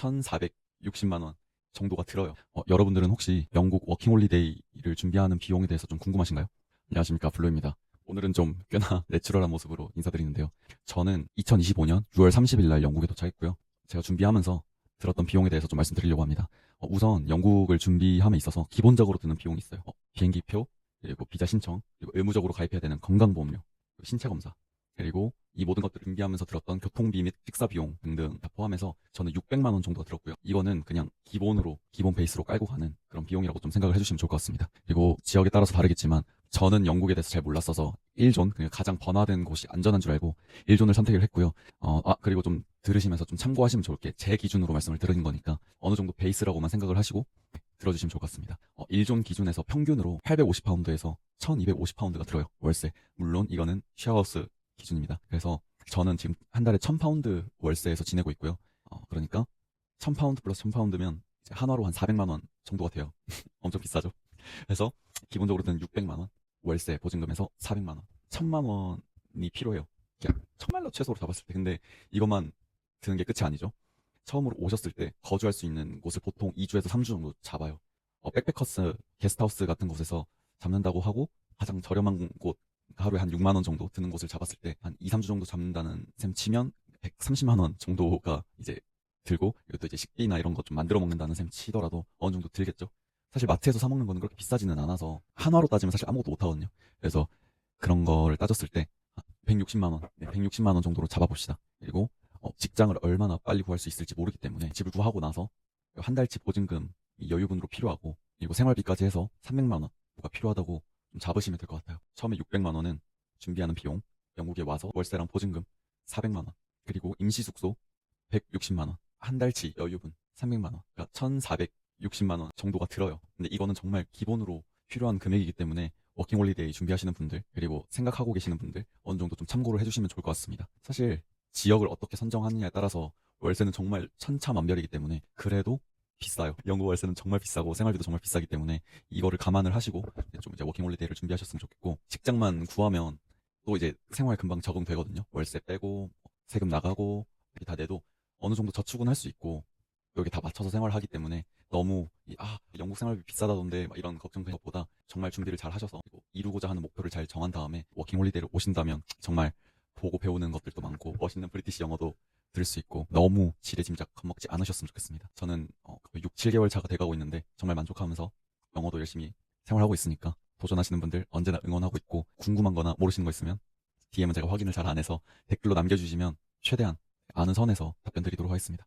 1,460만 원 정도가 들어요. 어, 여러분들은 혹시 영국 워킹홀리데이를 준비하는 비용에 대해서 좀 궁금하신가요? 안녕하십니까 블루입니다. 오늘은 좀 꽤나 내추럴한 모습으로 인사드리는데요. 저는 2025년 6월 30일 날 영국에 도착했고요. 제가 준비하면서 들었던 비용에 대해서 좀 말씀드리려고 합니다. 어, 우선 영국을 준비함에 있어서 기본적으로 드는 비용이 있어요. 어, 비행기표, 그리고 비자 신청, 그리고 의무적으로 가입해야 되는 건강보험료, 신체 검사, 그리고 이 모든 것들을 준비하면서 들었던 교통비 및 식사 비용 등등 다 포함해서 저는 600만 원 정도가 들었고요. 이거는 그냥 기본으로 기본 베이스로 깔고 가는 그런 비용이라고 좀 생각을 해주시면 좋을 것 같습니다. 그리고 지역에 따라서 다르겠지만 저는 영국에 대해서 잘 몰랐어서 1존 그냥 가장 번화된 곳이 안전한 줄 알고 1존을 선택을 했고요. 어, 아 그리고 좀 들으시면서 좀 참고하시면 좋을 게 제 기준으로 말씀을 드리는 거니까 어느 정도 베이스라고만 생각을 하시고 들어주시면 좋을 것 같습니다. 어, 1존 기준에서 평균으로 850파운드에서 1250파운드가 들어요. 월세. 물론 이거는 쉐어하우스 기준입니다. 그래서 저는 지금 한 달에 1000파운드 월세에서 지내고 있고요. 어, 그러니까 1000파운드 플러스 1000파운드면 한화로 한 400만 원 정도가 돼요. 엄청 비싸죠. 그래서 기본적으로 드는 600만 원 월세 보증금에서 400만 원, 1000만 원이 필요해요. 그냥 정말로 최소로 잡았을 때 근데 이것만 드는 게 끝이 아니죠. 처음으로 오셨을 때 거주할 수 있는 곳을 보통 2주에서 3주 정도 잡아요. 어, 백패커스 게스트하우스 같은 곳에서 잡는다고 하고 가장 저렴한 곳 하루에 한 6만 원 정도 드는 곳을 잡았을 때 한 2, 3주 정도 잡는다는 셈 치면 130만 원 정도가 이제 들고 이것도 이제 식비나 이런 거 좀 만들어 먹는다는 셈 치더라도 어느 정도 들겠죠. 사실 마트에서 사 먹는 거는 그렇게 비싸지는 않아서 한화로 따지면 사실 아무것도 못 하거든요. 그래서 그런 거를 따졌을 때 160만 원, 네, 160만 원 정도로 잡아봅시다. 그리고 어, 직장을 얼마나 빨리 구할 수 있을지 모르기 때문에 집을 구하고 나서 한 달치 보증금 여유분으로 필요하고 그리고 생활비까지 해서 300만 원가 필요하다고 좀 잡으시면 될 것 같아요. 처음에 600만 원은 준비하는 비용, 영국에 와서 월세랑 보증금 400만 원, 그리고 임시 숙소 160만 원, 한 달치 여유분 300만 원, 그러니까 1,460만 원 정도가 들어요. 근데 이거는 정말 기본으로 필요한 금액이기 때문에 워킹홀리데이 준비하시는 분들 그리고 생각하고 계시는 분들 어느 정도 좀 참고를 해주시면 좋을 것 같습니다. 사실 지역을 어떻게 선정하느냐에 따라서 월세는 정말 천차만별이기 때문에 그래도 비싸요. 영국 월세는 정말 비싸고 생활비도 정말 비싸기 때문에 이거를 감안을 하시고 좀 이제 워킹 홀리데이를 준비하셨으면 좋겠고 직장만 구하면 또 이제 생활 금방 적응되거든요. 월세 빼고 세금 나가고 다 내도 어느 정도 저축은 할 수 있고 여기 다 맞춰서 생활하기 때문에 너무 이, 아 영국 생활비 비싸다던데 막 이런 걱정 그런 것보다 정말 준비를 잘 하셔서 이루고자 하는 목표를 잘 정한 다음에 워킹 홀리데이를 오신다면 정말 보고 배우는 것들도 많고 멋있는 브리티시 영어도 들을 수 있고 너무 지레짐작 겁먹지 않으셨으면 좋겠습니다. 저는 어, 6, 7개월 차가 돼가고 있는데 정말 만족하면서 영어도 열심히 생활하고 있으니까 도전하시는 분들 언제나 응원하고 있고 궁금한 거나 모르시는 거 있으면 DM은 제가 확인을 잘 안 해서 댓글로 남겨주시면 최대한 아는 선에서 답변 드리도록 하겠습니다.